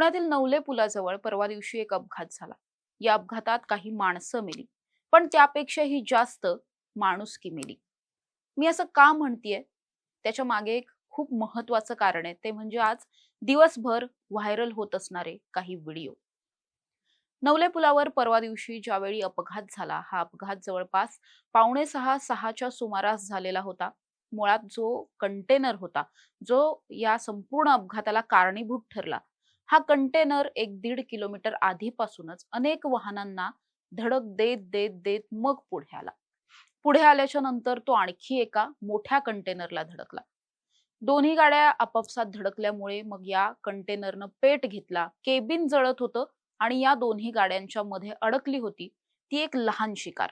पुण्यातील नवले पुलाजवळ परवा दिवशी एक अपघात झाला. या अपघातात काही माणसं मेली पण त्यापेक्षाही जास्त माणुसकी मेली. मी असं का म्हणतीये? त्याच्यामागे एक खूप महत्वाचं कारण आहे. ते म्हणजे आज दिवसभर व्हायरल होत असणारे काही व्हिडिओ. नवले पुलावर परवा दिवशी ज्यावेळी अपघात झाला हा अपघात जवळपास पावणे सहा सहाच्या सुमारास झालेला होता. मुळात जो कंटेनर होता जो या संपूर्ण अपघाताला कारणीभूत ठरला हा कंटेनर एक दीड किलोमीटर आधीपासूनच अनेक वाहनांना धडक देत देत देत मग पुढे आला. पुढे आल्याच्यानंतर तो आणखी एका मोठ्या कंटेनरला धडकला. दोन्ही गाड्या आपापसात धडकल्यामुळे मग या कंटेनरनं पेट घेतला केबिन जळत होतं आणि या दोन्ही गाड्यांच्या मध्ये अडकली होती ती एक लहानशी कार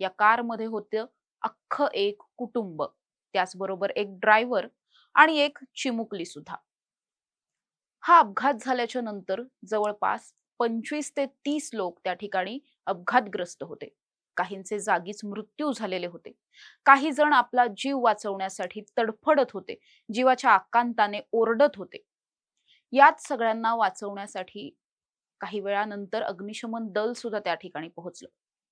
या कारमध्ये होतं अख्खं एक कुटुंब त्याचबरोबर एक ड्रायव्हर आणि एक चिमुकली सुद्धा. हा अपघात झाल्याच्यानंतर जवळपास पंचवीस ते तीस लोक त्या ठिकाणी अपघातग्रस्त होते. काहींचे जागीच मृत्यू झालेले होते. काही जण आपला जीव वाचवण्यासाठी तडफडत होते. जीवाच्या आकांताने ओरडत होते. याच सगळ्यांना वाचवण्यासाठी काही वेळानंतर अग्निशमन दल सुद्धा त्या ठिकाणी पोहोचलं.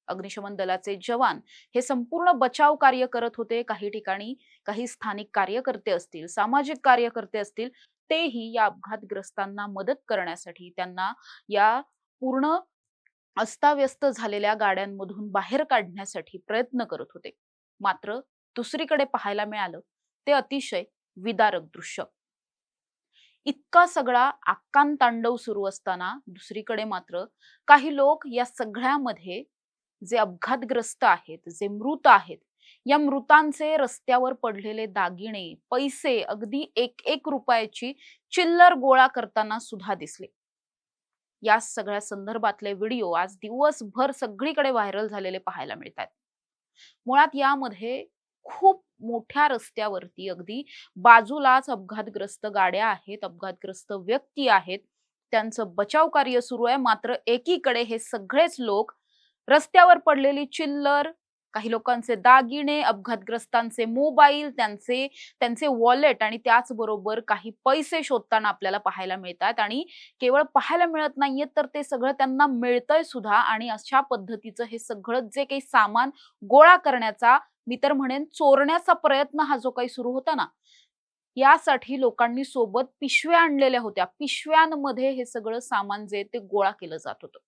अग्निशमन दलाचे जवान हे संपूर्ण बचाव कार्य करत होते. काही ठिकाणी काही स्थानिक कार्यकर्ते असतील सामाजिक कार्यकर्ते असतील तेही या अपघातग्रस्तांना मदत करण्यासाठी त्यांना या पूर्ण अस्ताव्यस्त झालेल्या गाड्यांमधून बाहेर काढण्यासाठी प्रयत्न करत होते. मात्र दुसरीकडे पाहायला मिळालं ते अतिशय विदारक दृश्य. इतका सगळा आक्कान तांडव सुरू असताना दुसरीकडे मात्र काही लोक या सगळ्यामध्ये जे अपघातग्रस्त आहेत जे मृत आहेत या मृतांचे रस्त्यावर पडलेले दागिने पैसे अगदी एक एक रुपयाची चिल्लर गोळा करताना सुद्धा दिसले. या सगळ्या संदर्भातले व्हिडिओ आज दिवसभर सगळीकडे व्हायरल झालेले पाहायला मिळतात मुळात यामध्ये खूप मोठ्या रस्त्यावरती अगदी बाजूलाच अपघातग्रस्त गाड्या आहेत अपघातग्रस्त व्यक्ती आहेत. त्यांचं बचाव कार्य सुरू आहे. मात्र एकीकडे हे सगळेच लोक रस्त्यावर पडलेली चिल्लर काही लोकांचे दागिने अपघातग्रस्तांचे मोबाईल त्यांचे त्यांचे वॉलेट आणि त्याचबरोबर काही पैसे शोधताना आपल्याला पाहायला मिळतात. आणि केवळ पाहायला मिळत नाहीये तर ते सगळं त्यांना मिळतंय सुद्धा. आणि अशा पद्धतीचं हे सगळं जे काही सामान गोळा करण्याचा मी तर म्हणेन चोरण्याचा प्रयत्न हा जो काही सुरू होता ना यासाठी लोकांनी सोबत पिशव्या आणलेल्या होत्या. पिशव्यांमध्ये हे सगळं सामान जे ते गोळा केलं जात होतं.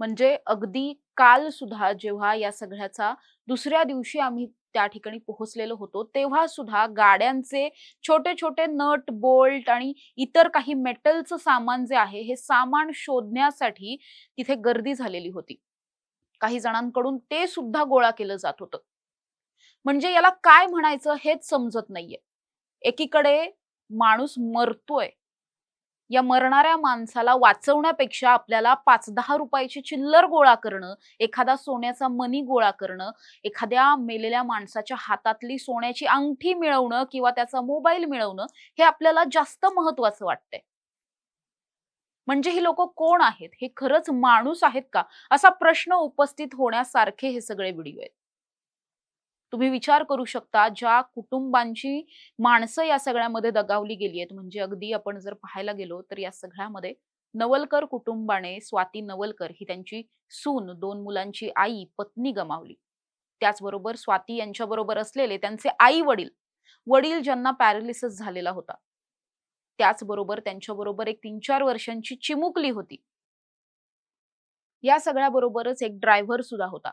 म्हणजे अगदी काल सुद्धा जेव्हा या सगळ्याचा दुसऱ्या दिवशी आम्ही त्या ठिकाणी पोहोचलेलो होतो तेव्हा सुद्धा गाड्यांचे छोटे छोटे नट बोल्ट आणि इतर काही मेटलचं सामान जे आहे हे सामान शोधण्यासाठी तिथे गर्दी झालेली होती. काही जणांकडून ते सुद्धा गोळा केलं जात होतं. म्हणजे याला काय म्हणायचं हेच समजत नाहीये. एकीकडे माणूस मरतोय या मरणाऱ्या माणसाला वाचवण्यापेक्षा आपल्याला पाच दहा रुपयाची चिल्लर गोळा करणं एखादा सोन्याचा मनी गोळा करणं एखाद्या मेलेल्या माणसाच्या हातातली सोन्याची अंगठी मिळवणं किंवा त्याचा मोबाईल मिळवणं हे आपल्याला जास्त महत्वाचं वाटतंय. म्हणजे ही लोक कोण आहेत? हे खरंच माणूस आहेत का? असा प्रश्न उपस्थित होण्यासारखे हे सगळे व्हिडिओ आहेत. तुम्ही विचार करू शकता ज्या कुटुंबांची माणसं या सगळ्यामध्ये दगावली गेली आहेत. म्हणजे अगदी आपण जर पाहायला गेलो तर या सगळ्यामध्ये नवलकर कुटुंबाने स्वाती नवलकर ही त्यांची सून दोन मुलांची आई पत्नी गमावली. त्याचबरोबर स्वाती यांच्याबरोबर असलेले त्यांचे आई वडील वडील ज्यांना पॅरालिसिस झालेला होता. त्याचबरोबर त्यांच्याबरोबर एक तीन चार वर्षांची चिमुकली होती. या सगळ्या बरोबरच एक ड्रायव्हर सुद्धा होता.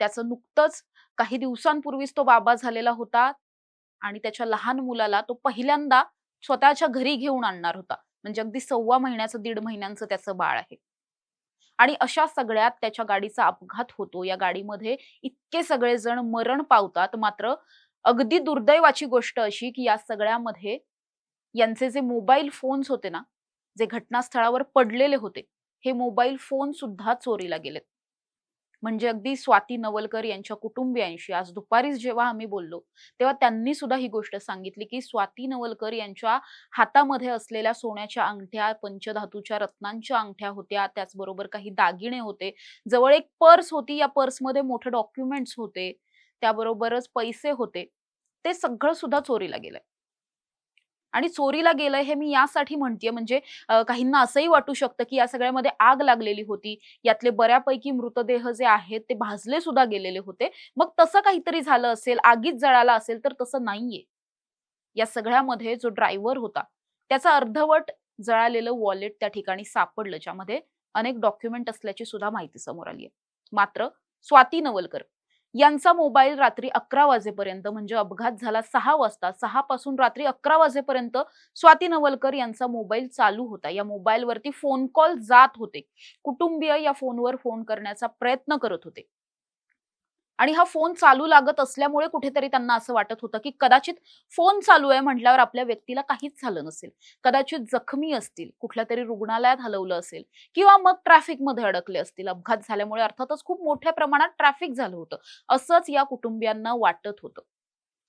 त्याचं नुकतंच काही दिवसांपूर्वीच तो बाबा झालेला होता आणि त्याच्या लहान मुलाला तो पहिल्यांदा स्वतःच्या घरी घेऊन आणणार होता. म्हणजे अगदी सव्वा महिन्याचं दीड महिन्यांचं त्याचं बाळ आहे. आणि अशा सगळ्यात त्याच्या गाडीचा अपघात होतो. या गाडीमध्ये इतके सगळे जण मरण पावतात. मात्र अगदी दुर्दैवाची गोष्ट अशी की या सगळ्यामध्ये यांचे जे मोबाईल फोन्स होते ना जे घटनास्थळावर पडलेले होते हे मोबाईल फोन सुद्धा चोरीला गेलेत. म्हणजे अगदी स्वाती नवलकर यांच्या कुटुंबियांशी. आज दुपारीच जेव्हा आम्ही बोललो तेव्हा त्यांनी सुद्धा ही गोष्ट सांगितली की स्वाती नवलकर यांच्या हातामध्ये असलेल्या सोन्याच्या अंगठ्या पंचधातूच्या रत्नांच्या अंगठ्या होत्या. त्याचबरोबर काही दागिने होते. जवळ एक पर्स होती. या पर्समध्ये मोठे डॉक्युमेंट्स होते. त्याबरोबरच पैसे होते. ते सगळं सुद्धा चोरीला गेलंय. आणि चोरीला गेलंय हे मी यासाठी म्हणतेय. म्हणजे काहींना असंही वाटू शकतं की या सगळ्यामध्ये आग लागलेली होती. यातले बऱ्यापैकी मृतदेह जे आहेत ते भाजले सुद्धा गेलेले होते. मग तसं काहीतरी झालं असेल आगीत जळाला असेल तर तसं नाहीये. या सगळ्यामध्ये जो ड्रायव्हर होता त्याचा अर्धवट जळालेलं वॉलेट त्या ठिकाणी सापडलं ज्यामध्ये अनेक डॉक्युमेंट असल्याची सुद्धा माहिती समोर आली आहे मात्र स्वाती नवलकर यांचा मोबाईल रात्री अकरा वाजेपर्यंत म्हणजे अपघात झाला सहा वाजता सहा पासून रात्री अकरा वाजेपर्यंत स्वाती नवलकर यांचा मोबाईल चालू होता. या मोबाईलवरती फोन कॉल जात होते. कुटुंबीय या फोनवर फोन करण्याचा प्रयत्न करत होते. आणि हा फोन चालू लागत असल्यामुळे कुठेतरी त्यांना असं वाटत होतं की कदाचित फोन चालू आहे म्हटल्यावर आपल्या व्यक्तीला काहीच झालं नसेल. कदाचित जखमी असतील कुठल्या तरी रुग्णालयात हलवलं असेल किंवा मग ट्रॅफिकमध्ये अडकले असतील. अपघात झाल्यामुळे अर्थातच खूप मोठ्या प्रमाणात ट्रॅफिक झालं होतं. असंच या कुटुंबियांना वाटत होतं.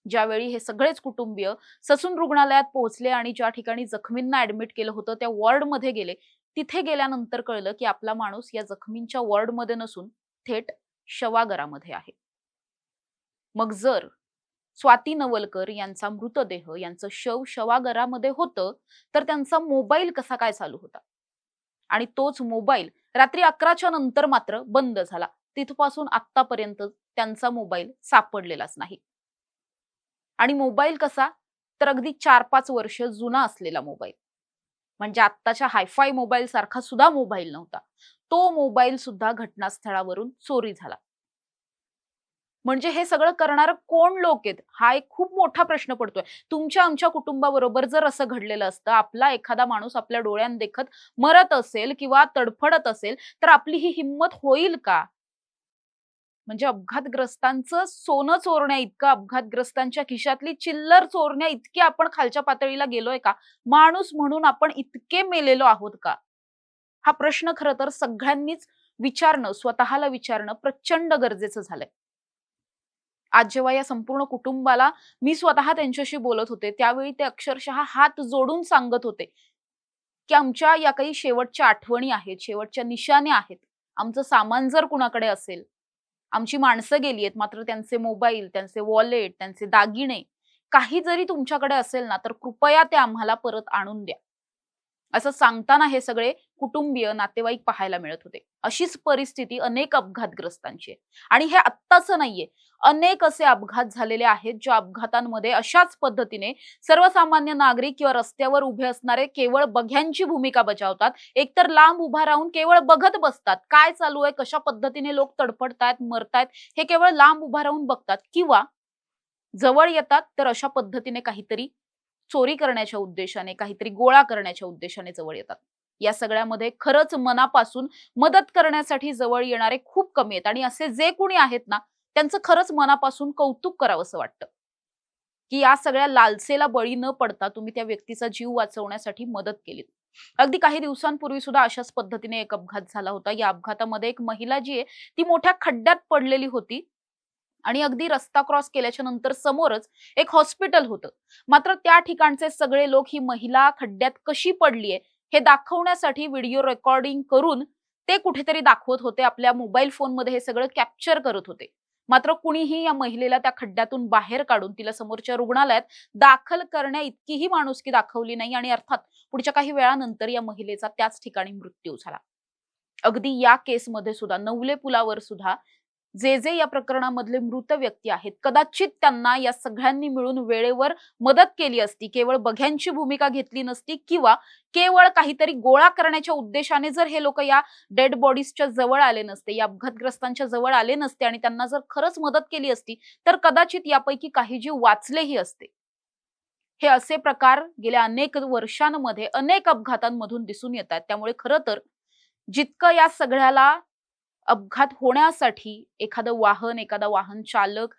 ज्यावेळी हे सगळेच कुटुंबीय ससून रुग्णालयात पोहोचले आणि ज्या ठिकाणी जखमींना ऍडमिट केलं होतं त्या वॉर्डमध्ये गेले. तिथे गेल्यानंतर कळलं की आपला माणूस या जखमींच्या वॉर्डमध्ये नसून थेट शवागरामध्ये आहे. मग जर स्वाती नवलकर यांचा मृतदेह यांचं शव शवागरामध्ये होतं तर त्यांचा मोबाईल कसा काय चालू होता? आणि तोच मोबाईल रात्री अकराच्या नंतर मात्र बंद झाला. तिथपासून आतापर्यंत त्यांचा मोबाईल सापडलेलाच नाही. आणि मोबाईल कसा? तर अगदी चार पाच वर्ष जुना असलेला मोबाईल. म्हणजे आत्ताच्या हायफाय मोबाईल सारखा सुद्धा मोबाईल नव्हता. तो मोबाईल सुद्धा घटनास्थळावरून चोरी झाला. म्हणजे हे सगळं करणारं कोण लोक आहेत? हा एक खूप मोठा प्रश्न पडतोय. तुमच्या आमच्या कुटुंबाबरोबर जर असं घडलेलं असतं आपला एखादा माणूस आपल्या डोळ्यात देखत मरत असेल किंवा तडफडत असेल तर आपली ही हिंमत होईल का? म्हणजे अपघातग्रस्तांचं सोनं चोरण्या इतकं अपघातग्रस्तांच्या खिशातली चिल्लर चोरण्या इतकी आपण खालच्या पातळीला गेलोय का? माणूस म्हणून आपण इतके मेलेलो आहोत का? हा प्रश्न खरं तर सगळ्यांनीच विचारणं स्वतःला विचारणं प्रचंड गरजेचं झालंय. आज जेव्हा या संपूर्ण कुटुंबाला मी स्वतः त्यांच्याशी बोलत होते त्यावेळी ते अक्षरशः हात जोडून सांगत होते की आमच्या या काही शेवटच्या आठवणी आहेत शेवटच्या निशाण्या आहेत. आमचं सामान जर कुणाकडे असेल आमची माणसं गेली आहेत मात्र त्यांचे मोबाईल त्यांचे वॉलेट त्यांचे दागिने काही जरी तुमच्याकडे असेल ना तर कृपया ते आम्हाला परत आणून द्या. असं सांगताना हे सगळे कुटुंबीय नातेवाईक पाहायला मिळत होते. अशीच परिस्थिती अनेक अपघातग्रस्तांची आहे. आणि हे आत्ताच नाहीये. अनेक असे अपघात झालेले आहेत ज्या अपघातांमध्ये अशाच पद्धतीने सर्वसामान्य नागरिक किंवा रस्त्यावर उभे असणारे केवळ बघ्यांची भूमिका बजावतात. एकतर लांब उभा राहून केवळ बघत बसतात. काय चालू आहे? कशा पद्धतीने लोक तडफडतायत मरतायत हे केवळ लांब उभा राहून बघतात. किंवा जवळ येतात तर अशा पद्धतीने काहीतरी चोरी करण्याच्या उद्देशाने काहीतरी गोळा करण्याच्या उद्देशाने जवळ येतात. या सगळ्यामध्ये खरंच मनापासून मदत करण्यासाठी जवळ येणारे खूप कमी आहेत आणि असे जे कोणी आहेत ना त्यांचं खरंच मनापासून कौतुक करावंसं वाटतं. की या सगळ्या लालसेला बळी न पडता तुम्ही त्या व्यक्तीचा जीव वाचवण्यासाठी मदत केली अगदी काही दिवसांपूर्वी सुद्धा अशाच पद्धतीने एक अपघात झाला होता. या अपघातामध्ये एक महिला जी आहे ती मोठ्या खड्ड्यात पडलेली होती. आणि अगदी रस्ता क्रॉस केल्याच्यानंतर समोरच एक हॉस्पिटल होतं. मात्र त्या ठिकाणचे सगळे लोक ही महिला खड्ड्यात कशी पडलीये हे दाखवण्यासाठी व्हिडिओ रेकॉर्डिंग करून ते कुठेतरी दाखवत होते. आपल्या मोबाईल फोनमध्ये हे सगळं कॅप्चर करत होते. मात्र कुणीही या महिलेला त्या खड्ड्यातून बाहेर काढून तिला समोरच्या रुग्णालयात दाखल करण्या इतकीही माणुसकी दाखवली नाही आणि अर्थात पुढच्या काही वेळानंतर या महिलेचा त्याच ठिकाणी मृत्यू झाला. अगदी या केसमध्ये सुद्धा नवले पुलावर सुद्धा जे जे या प्रकरणामधले मृत व्यक्ती आहेत कदाचित त्यांना या सगळ्यांनी मिळून वेळेवर मदत केली असती केवळ बघ्यांची भूमिका घेतली नसती किंवा केवळ काहीतरी गोळा करण्याच्या उद्देशाने जर हे लोक या डेड बॉडीजच्या जवळ आले नसते या अपघातग्रस्तांच्या जवळ आले नसते आणि त्यांना जर खरंच मदत केली असती तर कदाचित यापैकी काही जीव वाचलेही असते. हे असे प्रकार गेल्या अनेक वर्षांमध्ये अनेक अपघातांमधून दिसून येतात. त्यामुळे खरं तर जितकं या सगळ्याला अपघात होण्यासाठी एखादं वाहन एखादा वाहन चालक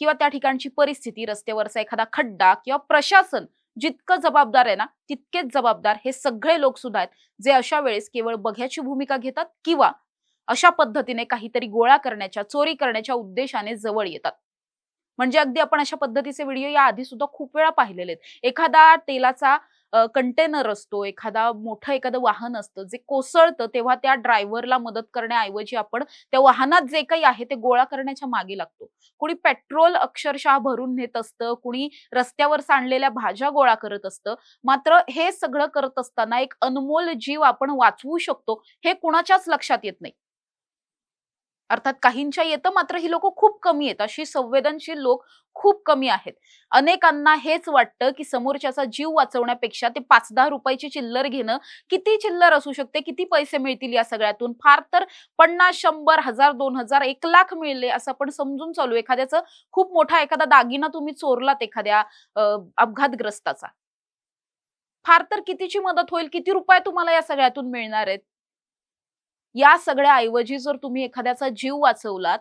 किंवा त्या ठिकाणची परिस्थिती रस्त्यावरचा एखादा खड्डा किंवा प्रशासन जितकं जबाबदार आहे ना तितकेच जबाबदार हे सगळे लोक सुद्धा आहेत जे अशा वेळेस केवळ बघ्याची भूमिका घेतात किंवा अशा पद्धतीने काहीतरी गोळा करण्याच्या चोरी करण्याच्या उद्देशाने जवळ येतात. म्हणजे अगदी आपण अशा पद्धतीचे व्हिडिओ या आधी सुद्धा खूप वेळा पाहिलेले आहेत. एखादा तेलाचा कंटेनर असतो एखादा मोठं एखादं वाहन असतं जे कोसळतं तेव्हा त्या ड्रायव्हरला मदत करण्याऐवजी आपण त्या वाहनात जे काही आहे ते गोळा करण्याच्या मागे लागतो. कुणी पेट्रोल अक्षरशः भरून नेत असतं कुणी रस्त्यावर सांडलेल्या भाज्या गोळा करत असतं. मात्र हे सगळं करत असताना एक अनमोल जीव आपण वाचवू शकतो हे कुणाच्याच लक्षात येत नाही. अर्थात काहींच्या येतं मात्र ही लोक खूप कमी आहेत. अशी संवेदनशील लोक खूप कमी आहेत. अनेकांना हेच वाटतं की समोरच्याचा जीव वाचवण्यापेक्षा ते पाच दहा रुपयाची चिल्लर घेणं किती चिल्लर असू शकते? किती पैसे मिळतील या सगळ्यातून? फार तर पन्नास शंभर हजार दोन हजार एक लाख मिळले असं आपण समजून चालू. एखाद्याचं खूप मोठा एखादा दागिना तुम्ही चोरलात एखाद्या अपघातग्रस्ताचा. फार तर कितीची मदत होईल? किती रुपये तुम्हाला या सगळ्यातून मिळणार आहेत? या सगळ्या ऐवजी जर तुम्ही एखाद्याचा जीव वाचवलात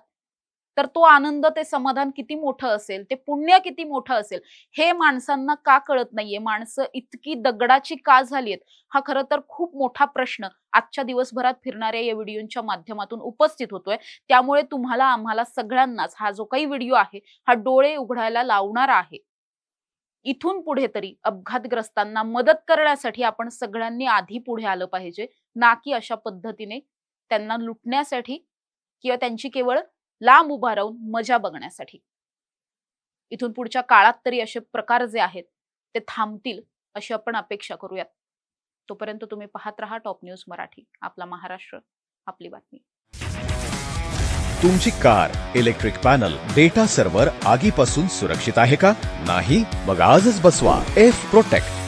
तर तो आनंद ते समाधान किती मोठं असेल ते पुण्य किती मोठं असेल हे माणसांना का कळत नाहीये? माणसं इतकी दगडाची का झालीत हा खरं तर खूप मोठा प्रश्न आजच्या दिवसभरात फिरणाऱ्या या व्हिडिओच्या माध्यमातून उपस्थित होतोय. त्यामुळे तुम्हाला आम्हाला सगळ्यांनाच हा जो काही व्हिडिओ आहे हा डोळे उघडायला लावणारा आहे. इथून पुढे तरी अपघातग्रस्तांना मदत करण्यासाठी आपण सगळ्यांनी आधी पुढे आलं पाहिजे. ना की अशा पद्धतीने त्यांना लुटण्यासाठी किंवा त्यांची केवळ लांब उभा राहून मजा बघण्यासाठी. इथून पुढच्या काळात तरी असे प्रकार जे आहेत ते थांबतील अशी आपण अपेक्षा करूयात. तोपर्यंत तुम्ही पाहत राहा टॉप न्यूज मराठी आपला महाराष्ट्र आपली बातमी. तुमची car electric panel data server आगीपासून सुरक्षित आहे का? नाही? मग आजच बसवा. F protect.